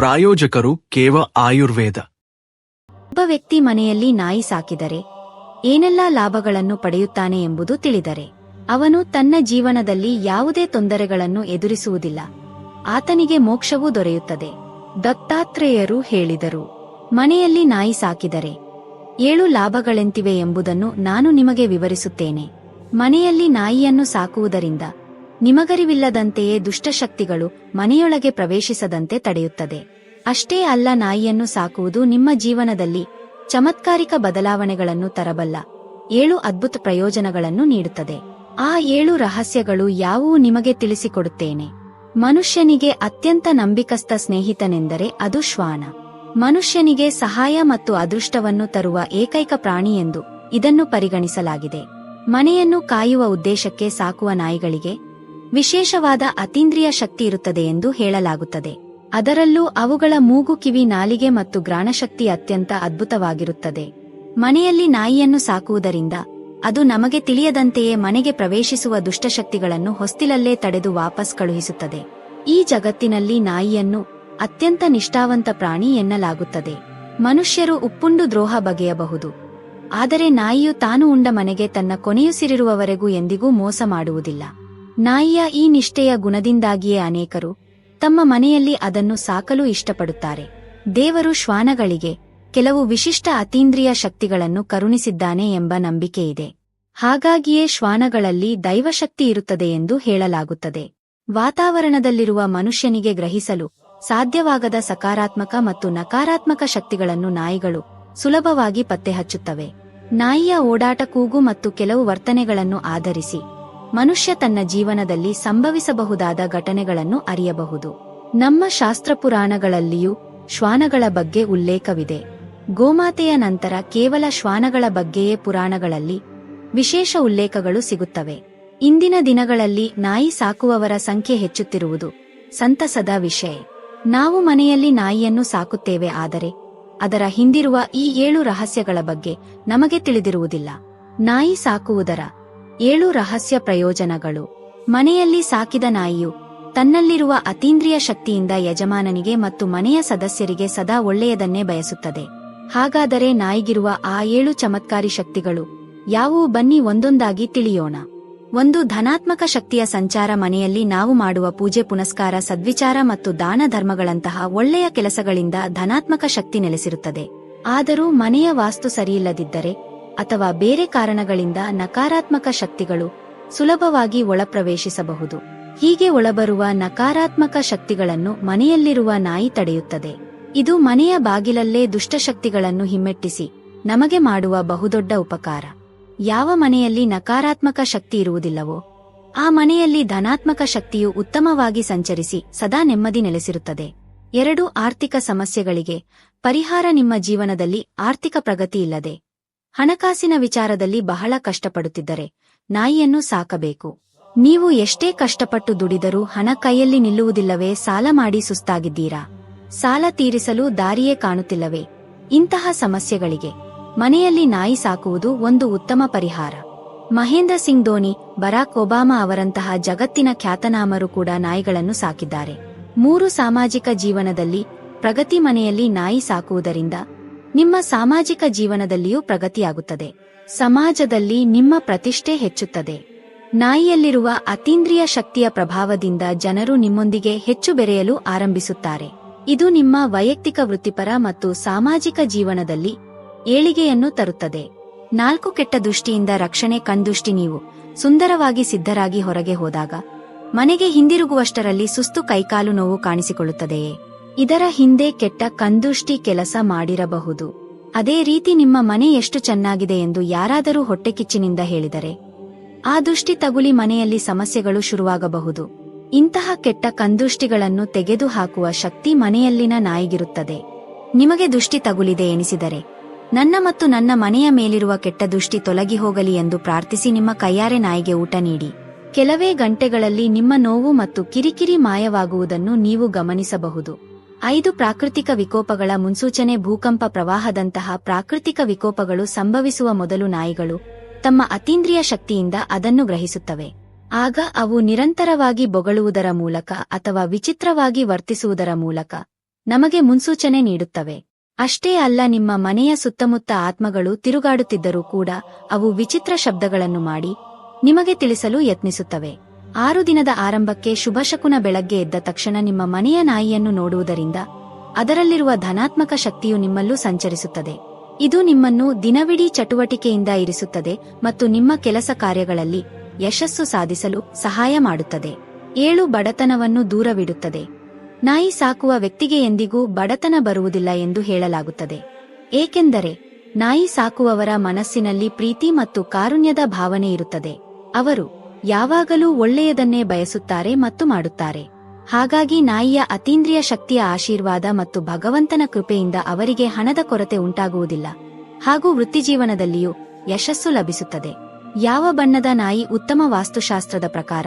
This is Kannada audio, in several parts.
ಪ್ರಾಯೋಜಕರು ಕೇವ ಆಯುರ್ವೇದ. ಒಬ್ಬ ವ್ಯಕ್ತಿ ಮನೆಯಲ್ಲಿ ನಾಯಿ ಸಾಕಿದರೆ ಏನೆಲ್ಲ ಲಾಭಗಳನ್ನು ಪಡೆಯುತ್ತಾನೆ ಎಂಬುದು ತಿಳಿದರೆ ಅವನು ತನ್ನ ಜೀವನದಲ್ಲಿ ಯಾವುದೇ ತೊಂದರೆಗಳನ್ನು ಎದುರಿಸುವುದಿಲ್ಲ. ಆತನಿಗೆ ಮೋಕ್ಷವೂ ದೊರೆಯುತ್ತದೆ, ದತ್ತಾತ್ರೇಯರು ಹೇಳಿದರು. ಮನೆಯಲ್ಲಿ ನಾಯಿ ಸಾಕಿದರೆ ಏಳು ಲಾಭಗಳೆಂತಿವೆ ಎಂಬುದನ್ನು ನಾನು ನಿಮಗೆ ವಿವರಿಸುತ್ತೇನೆ. ಮನೆಯಲ್ಲಿ ನಾಯಿಯನ್ನು ಸಾಕುವುದರಿಂದ ನಿಮಗರಿವಿಲ್ಲದಂತೆಯೇ ದುಷ್ಟಶಕ್ತಿಗಳು ಮನೆಯೊಳಗೆ ಪ್ರವೇಶಿಸದಂತೆ ತಡೆಯುತ್ತದೆ. ಅಷ್ಟೇ ಅಲ್ಲ ನಾಯಿಯನ್ನು ಸಾಕುವುದು ನಿಮ್ಮ ಜೀವನದಲ್ಲಿ ಚಮತ್ಕಾರಿಕ ಬದಲಾವಣೆಗಳನ್ನು ತರಬಲ್ಲ ಏಳು ಅದ್ಭುತ ಪ್ರಯೋಜನಗಳನ್ನು ನೀಡುತ್ತದೆ. ಆ ಏಳು ರಹಸ್ಯಗಳು ಯಾವುವು ನಿಮಗೆ ತಿಳಿಸಿಕೊಡುತ್ತೇನೆ. ಮನುಷ್ಯನಿಗೆ ಅತ್ಯಂತ ನಂಬಿಕಸ್ಥ ಸ್ನೇಹಿತನೆಂದರೆ ಅದು ಶ್ವಾನ. ಮನುಷ್ಯನಿಗೆ ಸಹಾಯ ಮತ್ತು ಅದೃಷ್ಟವನ್ನು ತರುವ ಏಕೈಕ ಪ್ರಾಣಿ ಎಂದು ಇದನ್ನು ಪರಿಗಣಿಸಲಾಗಿದೆ. ಮನೆಯನ್ನು ಕಾಯುವ ಉದ್ದೇಶಕ್ಕೆ ಸಾಕುವ ನಾಯಿಗಳಿಗೆ ವಿಶೇಷವಾದ ಅತೀಂದ್ರಿಯ ಶಕ್ತಿ ಇರುತ್ತದೆ ಎಂದು ಹೇಳಲಾಗುತ್ತದೆ. ಅದರಲ್ಲೂ ಅವುಗಳ ಮೂಗು, ಕಿವಿ, ನಾಲಿಗೆ ಮತ್ತು ಗ್ರಾಣಶಕ್ತಿ ಅತ್ಯಂತ ಅದ್ಭುತವಾಗಿರುತ್ತದೆ. ಮನೆಯಲ್ಲಿ ನಾಯಿಯನ್ನು ಸಾಕುವುದರಿಂದ ಅದು ನಮಗೆ ತಿಳಿಯದಂತೆಯೇ ಮನೆಗೆ ಪ್ರವೇಶಿಸುವ ದುಷ್ಟಶಕ್ತಿಗಳನ್ನು ಹೊಸ್ತಿಲಲ್ಲೇ ತಡೆದು ವಾಪಸ್ ಕಳುಹಿಸುತ್ತದೆ. ಈ ಜಗತ್ತಿನಲ್ಲಿ ನಾಯಿಯನ್ನು ಅತ್ಯಂತ ನಿಷ್ಠಾವಂತ ಪ್ರಾಣಿ ಎನ್ನಲಾಗುತ್ತದೆ. ಮನುಷ್ಯರು ಉಪ್ಪುಂಡು ದ್ರೋಹ ಬಗೆಯಬಹುದು. ಆದರೆ ನಾಯಿಯು ತಾನು ಉಂಡ ಮನೆಗೆ ತನ್ನ ಕೊನೆಯುಸಿರಿರುವವರೆಗೂ ಎಂದಿಗೂ ಮೋಸ ಮಾಡುವುದಿಲ್ಲ. ನಾಯಿಯ ಈ ನಿಷ್ಠೆಯ ಗುಣದಿಂದಾಗಿಯೇ ಅನೇಕರು ತಮ್ಮ ಮನೆಯಲ್ಲಿ ಅದನ್ನು ಸಾಕಲು ಇಷ್ಟಪಡುತ್ತಾರೆ. ದೇವರು ಶ್ವಾನಗಳಿಗೆ ಕೆಲವು ವಿಶಿಷ್ಟ ಅತೀಂದ್ರಿಯ ಶಕ್ತಿಗಳನ್ನು ಕರುಣಿಸಿದ್ದಾನೆ ಎಂಬ ನಂಬಿಕೆಯಿದೆ. ಹಾಗಾಗಿಯೇ ಶ್ವಾನಗಳಲ್ಲಿ ದೈವಶಕ್ತಿ ಇರುತ್ತದೆ ಎಂದು ಹೇಳಲಾಗುತ್ತದೆ. ವಾತಾವರಣದಲ್ಲಿರುವ ಮನುಷ್ಯನಿಗೆ ಗ್ರಹಿಸಲು ಸಾಧ್ಯವಾಗದ ಸಕಾರಾತ್ಮಕ ಮತ್ತು ನಕಾರಾತ್ಮಕ ಶಕ್ತಿಗಳನ್ನು ನಾಯಿಗಳು ಸುಲಭವಾಗಿ ಪತ್ತೆಹಚ್ಚುತ್ತವೆ. ನಾಯಿಯ ಓಡಾಟ ಕೂಗು ಮತ್ತು ಕೆಲವು ವರ್ತನೆಗಳನ್ನು ಆಧರಿಸಿ ಮನುಷ್ಯ ತನ್ನ ಜೀವನದಲ್ಲಿ ಸಂಭವಿಸಬಹುದಾದ ಘಟನೆಗಳನ್ನು ಅರಿಯಬಹುದು. ನಮ್ಮ ಶಾಸ್ತ್ರಪುರಾಣಗಳಲ್ಲಿಯೂ ಶ್ವಾನಗಳ ಬಗ್ಗೆ ಉಲ್ಲೇಖವಿದೆ. ಗೋಮಾತೆಯ ನಂತರ ಕೇವಲ ಶ್ವಾನಗಳ ಬಗ್ಗೆಯೇ ಪುರಾಣಗಳಲ್ಲಿ ವಿಶೇಷ ಉಲ್ಲೇಖಗಳು ಸಿಗುತ್ತವೆ. ಇಂದಿನ ದಿನಗಳಲ್ಲಿ ನಾಯಿ ಸಾಕುವವರ ಸಂಖ್ಯೆ ಹೆಚ್ಚುತ್ತಿರುವುದು ಸಂತಸದ ವಿಷಯ. ನಾವು ಮನೆಯಲ್ಲಿ ನಾಯಿಯನ್ನು ಸಾಕುತ್ತೇವೆ ಆದರೆ ಅದರ ಹಿಂದಿರುವ ಈ ಏಳು ರಹಸ್ಯಗಳ ಬಗ್ಗೆ ನಮಗೆ ತಿಳಿದಿರುವುದಿಲ್ಲ. ನಾಯಿ ಸಾಕುವುದರ ಏಳು ರಹಸ್ಯ ಪ್ರಯೋಜನಗಳು. ಮನೆಯಲ್ಲಿ ಸಾಕಿದ ನಾಯಿಯು ತನ್ನಲ್ಲಿರುವ ಅತೀಂದ್ರಿಯ ಶಕ್ತಿಯಿಂದ ಯಜಮಾನನಿಗೆ ಮತ್ತು ಮನೆಯ ಸದಸ್ಯರಿಗೆ ಸದಾ ಒಳ್ಳೆಯದನ್ನೇ ಬಯಸುತ್ತದೆ. ಹಾಗಾದರೆ ನಾಯಿಗಿರುವ ಆ ಏಳು ಚಮತ್ಕಾರಿ ಶಕ್ತಿಗಳು ಯಾವುವು ಬನ್ನಿ ಒಂದೊಂದಾಗಿ ತಿಳಿಯೋಣ. ಒಂದು ಧನಾತ್ಮಕ ಶಕ್ತಿಯ ಸಂಚಾರ ಮನೆಯಲ್ಲಿ ನಾವು ಮಾಡುವ ಪೂಜೆ ಪುನಸ್ಕಾರ ಸದ್ವಿಚಾರ ಮತ್ತು ದಾನ ಧರ್ಮಗಳಂತಹ ಒಳ್ಳೆಯ ಕೆಲಸಗಳಿಂದ ಧನಾತ್ಮಕ ಶಕ್ತಿ ನೆಲೆಸಿರುತ್ತದೆ. ಆದರೂ ಮನೆಯ ವಾಸ್ತು ಸರಿಯಿಲ್ಲದಿದ್ದರೆ ಅಥವಾ ಬೇರೆ ಕಾರಣಗಳಿಂದ ನಕಾರಾತ್ಮಕ ಶಕ್ತಿಗಳು ಸುಲಭವಾಗಿ ಒಳಪ್ರವೇಶಿಸಬಹುದು. ಹೀಗೆ ಒಳಬರುವ ನಕಾರಾತ್ಮಕ ಶಕ್ತಿಗಳನ್ನು ಮನೆಯಲ್ಲಿರುವ ನಾಯಿ ತಡೆಯುತ್ತದೆ. ಇದು ಮನೆಯ ಬಾಗಿಲಲ್ಲೇ ದುಷ್ಟಶಕ್ತಿಗಳನ್ನು ಹಿಮ್ಮೆಟ್ಟಿಸಿ ನಮಗೆ ಮಾಡುವ ಬಹುದೊಡ್ಡ ಉಪಕಾರ. ಯಾವ ಮನೆಯಲ್ಲಿ ನಕಾರಾತ್ಮಕ ಶಕ್ತಿ ಇರುವುದಿಲ್ಲವೋ, ಆ ಮನೆಯಲ್ಲಿ ಧನಾತ್ಮಕ ಶಕ್ತಿಯು ಉತ್ತಮವಾಗಿ ಸಂಚರಿಸಿ ಸದಾ ನೆಮ್ಮದಿ ನೆಲೆಸಿರುತ್ತದೆ. ಎರಡು ಆರ್ಥಿಕ ಸಮಸ್ಯೆಗಳಿಗೆ ಪರಿಹಾರ ನಿಮ್ಮ ಜೀವನದಲ್ಲಿ ಆರ್ಥಿಕ ಪ್ರಗತಿ ಇಲ್ಲದೆ ಹಣಕಾಸಿನ ವಿಚಾರದಲ್ಲಿ ಬಹಳ ಕಷ್ಟಪಡುತ್ತಿದ್ದರೆ ನಾಯಿಯನ್ನು ಸಾಕಬೇಕು. ನೀವು ಎಷ್ಟೇ ಕಷ್ಟಪಟ್ಟು ದುಡಿದರೂ ಹಣ ಕೈಯಲ್ಲಿ ನಿಲ್ಲುವುದಿಲ್ಲವೇ ಸಾಲ ಮಾಡಿ ಸುಸ್ತಾಗಿದ್ದೀರಾ? ಸಾಲ ತೀರಿಸಲು ದಾರಿಯೇ ಕಾಣುತ್ತಿಲ್ಲವೇ? ಇಂತಹ ಸಮಸ್ಯೆಗಳಿಗೆ ಮನೆಯಲ್ಲಿ ನಾಯಿ ಸಾಕುವುದು ಒಂದು ಉತ್ತಮ ಪರಿಹಾರ. ಮಹೇಂದ್ರ ಸಿಂಗ್ ಧೋನಿ, ಬರಾಕ್ ಒಬಾಮಾ ಅವರಂತಹ ಜಗತ್ತಿನ ಖ್ಯಾತನಾಮರು ಕೂಡ ನಾಯಿಗಳನ್ನು ಸಾಕಿದ್ದಾರೆ. ಮೂರು ಸಾಮಾಜಿಕ ಜೀವನದಲ್ಲಿ ಪ್ರಗತಿ ಮನೆಯಲ್ಲಿ ನಾಯಿ ಸಾಕುವುದರಿಂದ ನಿಮ್ಮ ಸಾಮಾಜಿಕ ಜೀವನದಲ್ಲಿಯೂ ಪ್ರಗತಿಯಾಗುತ್ತದೆ. ಸಮಾಜದಲ್ಲಿ ನಿಮ್ಮ ಪ್ರತಿಷ್ಠೆ ಹೆಚ್ಚುತ್ತದೆ. ನಾಯಿಯಲ್ಲಿರುವ ಅತೀಂದ್ರಿಯ ಶಕ್ತಿಯ ಪ್ರಭಾವದಿಂದ ಜನರು ನಿಮ್ಮೊಂದಿಗೆ ಹೆಚ್ಚು ಬೆರೆಯಲು ಆರಂಭಿಸುತ್ತಾರೆ. ಇದು ನಿಮ್ಮ ವೈಯಕ್ತಿಕ ವೃತ್ತಿಪರ ಮತ್ತು ಸಾಮಾಜಿಕ ಜೀವನದಲ್ಲಿ ಏಳಿಗೆಯನ್ನು ತರುತ್ತದೆ. ನಾಲ್ಕು ಕೆಟ್ಟ ದೃಷ್ಟಿಯಿಂದ ರಕ್ಷಣೆ ಕಂದುಷ್ಟಿ ನೀವು. ಸುಂದರವಾಗಿ ಸಿದ್ಧರಾಗಿ ಹೊರಗೆ ಹೋದಾಗ ಮನೆಗೆ ಹಿಂದಿರುಗುವಷ್ಟರಲ್ಲಿ ಸುಸ್ತು ಕೈಕಾಲು ನೋವು ಕಾಣಿಸಿಕೊಳ್ಳುತ್ತದೆಯೇ? ಇದರ ಹಿಂದೆ ಕೆಟ್ಟ ಕಂದುಷ್ಟಿ ಕೆಲಸ ಮಾಡಿರಬಹುದು. ಅದೇ ರೀತಿ ನಿಮ್ಮ ಮನೆ ಎಷ್ಟು ಚೆನ್ನಾಗಿದೆ ಎಂದು ಯಾರಾದರೂ ಹೊಟ್ಟೆಕಿಚ್ಚಿನಿಂದ ಹೇಳಿದರೆ. ಆ ದುಷ್ಟಿ ತಗುಲಿ ಮನೆಯಲ್ಲಿ ಸಮಸ್ಯೆಗಳು ಶುರುವಾಗಬಹುದು. ಇಂತಹ ಕೆಟ್ಟ ಕಂದುಷ್ಟಿಗಳನ್ನು ತೆಗೆದುಹಾಕುವ ಶಕ್ತಿ ಮನೆಯಲ್ಲಿನ ನಾಯಿಗಿರುತ್ತದೆ. ನಿಮಗೆ ದುಷ್ಟಿ ತಗುಲಿದೆ ಎನಿಸಿದರೆ. ನನ್ನ ಮತ್ತು ನನ್ನ ಮನೆಯ ಮೇಲಿರುವ ಕೆಟ್ಟ ದುಷ್ಟಿ ತೊಲಗಿ ಹೋಗಲಿ ಎಂದು ಪ್ರಾರ್ಥಿಸಿ ನಿಮ್ಮ ಕೈಯಾರೆ ನಾಯಿಗೆ ಊಟ ನೀಡಿ. ಕೆಲವೇ ಗಂಟೆಗಳಲ್ಲಿ ನಿಮ್ಮ ನೋವು ಮತ್ತು ಕಿರಿಕಿರಿ ಮಾಯವಾಗುವುದನ್ನು ನೀವು ಗಮನಿಸಬಹುದು. ಐದು ಪ್ರಾಕೃತಿಕ ವಿಕೋಪಗಳ ಮುನ್ಸೂಚನೆ ಭೂಕಂಪ ಪ್ರವಾಹದಂತಹ ಪ್ರಾಕೃತಿಕ ವಿಕೋಪಗಳು ಸಂಭವಿಸುವ ಮೊದಲು ನಾಯಿಗಳು ತಮ್ಮ ಅತೀಂದ್ರಿಯ ಶಕ್ತಿಯಿಂದ ಅದನ್ನು ಗ್ರಹಿಸುತ್ತವೆ. ಆಗ ಅವು ನಿರಂತರವಾಗಿ ಬೊಗಳುವುದರ ಮೂಲಕ ಅಥವಾ ವಿಚಿತ್ರವಾಗಿ ವರ್ತಿಸುವುದರ ಮೂಲಕ ನಮಗೆ ಮುನ್ಸೂಚನೆ ನೀಡುತ್ತವೆ. ಅಷ್ಟೇ ಅಲ್ಲ, ನಿಮ್ಮ ಮನೆಯ ಸುತ್ತಮುತ್ತ ಆತ್ಮಗಳು ತಿರುಗಾಡುತ್ತಿದ್ದರೂ ಕೂಡ ಅವು ವಿಚಿತ್ರ ಶಬ್ದಗಳನ್ನು ಮಾಡಿ ನಿಮಗೆ ತಿಳಿಸಲು ಯತ್ನಿಸುತ್ತವೆ. ಆರು ದಿನದ ಆರಂಭಕ್ಕೆ ಶುಭಶಕುನ ಬೆಳಗ್ಗೆ ಎದ್ದ ತಕ್ಷಣ ನಿಮ್ಮ ಮನೆಯ ನಾಯಿಯನ್ನು ನೋಡುವುದರಿಂದ ಅದರಲ್ಲಿರುವ ಧನಾತ್ಮಕ ಶಕ್ತಿಯು ನಿಮ್ಮಲ್ಲೂ ಸಂಚರಿಸುತ್ತದೆ. ಇದು ನಿಮ್ಮನ್ನು ದಿನವಿಡೀ ಚಟುವಟಿಕೆಯಿಂದ ಇರಿಸುತ್ತದೆ ಮತ್ತು ನಿಮ್ಮ ಕೆಲಸ ಕಾರ್ಯಗಳಲ್ಲಿ ಯಶಸ್ಸು ಸಾಧಿಸಲು ಸಹಾಯ ಮಾಡುತ್ತದೆ. ಏಳು ಬಡತನವನ್ನು ದೂರವಿಡುತ್ತದೆ. ನಾಯಿ ಸಾಕುವ ವ್ಯಕ್ತಿಗೆ ಎಂದಿಗೂ ಬಡತನ ಬರುವುದಿಲ್ಲ ಎಂದು ಹೇಳಲಾಗುತ್ತದೆ. ಏಕೆಂದರೆ ನಾಯಿ ಸಾಕುವವರ ಮನಸ್ಸಿನಲ್ಲಿ ಪ್ರೀತಿ ಮತ್ತು ಕಾರುಣ್ಯದ ಭಾವನೆ ಇರುತ್ತದೆ. ಅವರು ಯಾವಾಗಲೂ ಒಳ್ಳೆಯದನ್ನೇ ಬಯಸುತ್ತಾರೆ ಮತ್ತು ಮಾಡುತ್ತಾರೆ. ಹಾಗಾಗಿ ನಾಯಿಯ ಅತೀಂದ್ರಿಯ ಶಕ್ತಿಯ ಆಶೀರ್ವಾದ ಮತ್ತು ಭಗವಂತನ ಕೃಪೆಯಿಂದ ಅವರಿಗೆ ಹಣದ ಕೊರತೆ ಉಂಟಾಗುವುದಿಲ್ಲ. ಹಾಗೂ ವೃತ್ತಿಜೀವನದಲ್ಲಿಯೂ ಯಶಸ್ಸು ಲಭಿಸುತ್ತದೆ. ಯಾವ ಬಣ್ಣದ ನಾಯಿ ಉತ್ತಮ ವಾಸ್ತುಶಾಸ್ತ್ರದ ಪ್ರಕಾರ,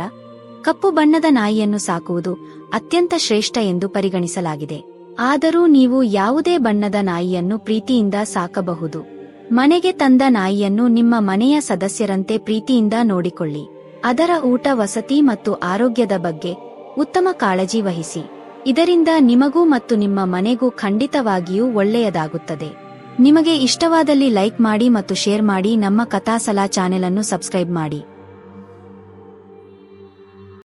ಕಪ್ಪು ಬಣ್ಣದ ನಾಯಿಯನ್ನು ಸಾಕುವುದು ಅತ್ಯಂತ ಶ್ರೇಷ್ಠ ಎಂದು ಪರಿಗಣಿಸಲಾಗಿದೆ. ಆದರೂ ನೀವು ಯಾವುದೇ ಬಣ್ಣದ ನಾಯಿಯನ್ನು ಪ್ರೀತಿಯಿಂದ ಸಾಕಬಹುದು. ಮನೆಗೆ ತಂದ ನಾಯಿಯನ್ನು ನಿಮ್ಮ ಮನೆಯ ಸದಸ್ಯರಂತೆ ಪ್ರೀತಿಯಿಂದ ನೋಡಿಕೊಳ್ಳಿ. ಅದರ ಊಟ ವಸತಿ ಮತ್ತು ಆರೋಗ್ಯದ ಬಗ್ಗೆ ಉತ್ತಮ ಕಾಳಜಿ ವಹಿಸಿ. ಇದರಿಂದ ನಿಮಗೂ ಮತ್ತು ನಿಮ್ಮ ಮನೆಗೂ ಖಂಡಿತವಾಗಿಯೂ ಒಳ್ಳೆಯದಾಗುತ್ತದೆ. ನಿಮಗೆ ಇಷ್ಟವಾದಲ್ಲಿ ಲೈಕ್ ಮಾಡಿ ಮತ್ತು ಶೇರ್ ಮಾಡಿ ನಮ್ಮ ಕಥಾಸಲಾ ಚಾನೆಲ್ ಅನ್ನು ಸಬ್ಸ್ಕ್ರೈಬ್ ಮಾಡಿ.